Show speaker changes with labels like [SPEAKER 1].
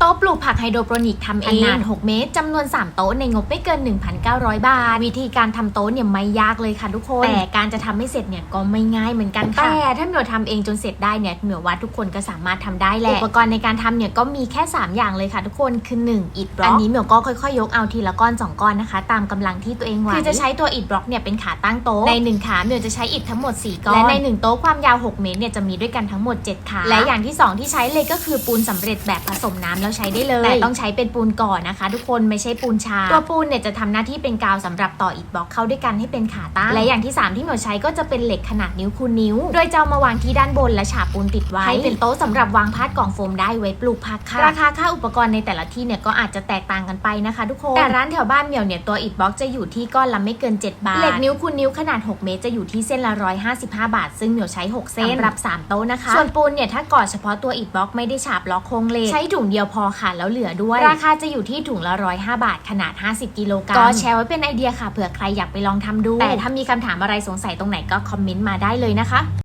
[SPEAKER 1] โต๊ะปลูกผักไฮโดรโปรนิกทำเองขนาด 6 เมตรจำนวน 3 โต๊ะในงบไม่เกิน 1,900 บาท วิธีการทำโต๊ะเนี่ยไม่ยากเลยค่ะทุกคน แต่การจะทำให้เสร็จเนี่ยก็ไม่ง่ายเหมือนกันค่ะ แต่ถ้าเหมียวทำเองจนเสร็จได้เนี่ยเหมียวว่าทุกคนก็สามารถทำได้แหละ อุปกรณ์ในการทำเนี่ยก็มีแค่ 3 อย่างเลยค่ะทุกคน คือ 1 อิฐบล็อก อันนี้เหมียวก็ค่อยๆ ยกเอาทีละก้อน 2 ก้อนนะคะ ตามกำลังที่ตัวเองไหวคือจะใช้ตัวอิฐบล็อกเนี่ยเป็นขาตั้งโต๊ะ ใน 1 ขาเหมียวจะใช้อิฐทั้งหมด 4 ก้อน และใน 1 โต๊ะความยาว 6 เมตรเนี่ยจะมีด้วยกันทั้งหมด 7 ขา และอย่างที่ 2 ที่ใช้เลยก็คือปูนสำเร็จแบบผสมน้ำแล้วใช้ได้เลยแต่ต้องใช้เป็นปูนก่อนนะคะ ทุกคนไม่ใช่ปูนชาตัวปูนเนี่ยจะทำหน้าที่เป็นกาวสำหรับต่ออิฐบล็อกเข้าด้วยกันให้เป็นขาตั้งและอย่างที่ 3 ที่เหมียวใช้ก็จะเป็นเหล็กขนาดนิ้วคูณนิ้ว โดยจะเอามาวางที่ด้านบนและฉาบปูนติดไว้ให้เป็นโต๊ะสำหรับวางพาดกล่องโฟมได้ไว้ปลูกผักค่ะราคาค่าอุปกรณ์ในแต่ละที่เนี่ยก็อาจจะแตกต่างกันไปนะคะ ทุกคนแต่ร้านแถวบ้านเหมียวเนี่ยตัวอิฐบล็อกจะอยู่ที่ก้อนละไม่เกิน 7 บาทเหล็กนิ้วคูณนิ้วขนาด 6 เมตรจะอยู่ที่เส้นละ 155 บาท ซึ่งเหมียวใช้ 6 เส้นสำหรับ 3 โต๊ะนะคะส่วนปูนเนี่ยถ้าก่อเฉพาะตัวอิฐบล็อกไม่ได้ฉาบล็อกโครงเหล็กใช้ถุงเดียวพอค่ะแล้วเหลือด้วย ราคาจะอยู่ที่ถุงละ105บาทขนาด 50 กิโลกรัมก็แชร์ไว้เป็นไอเดียค่ะเผื่อใครอยากไปลองทำดู แต่ถ้ามีคำถามอะไรสงสัยตรงไหนก็คอมเมนต์มาได้เลยนะคะ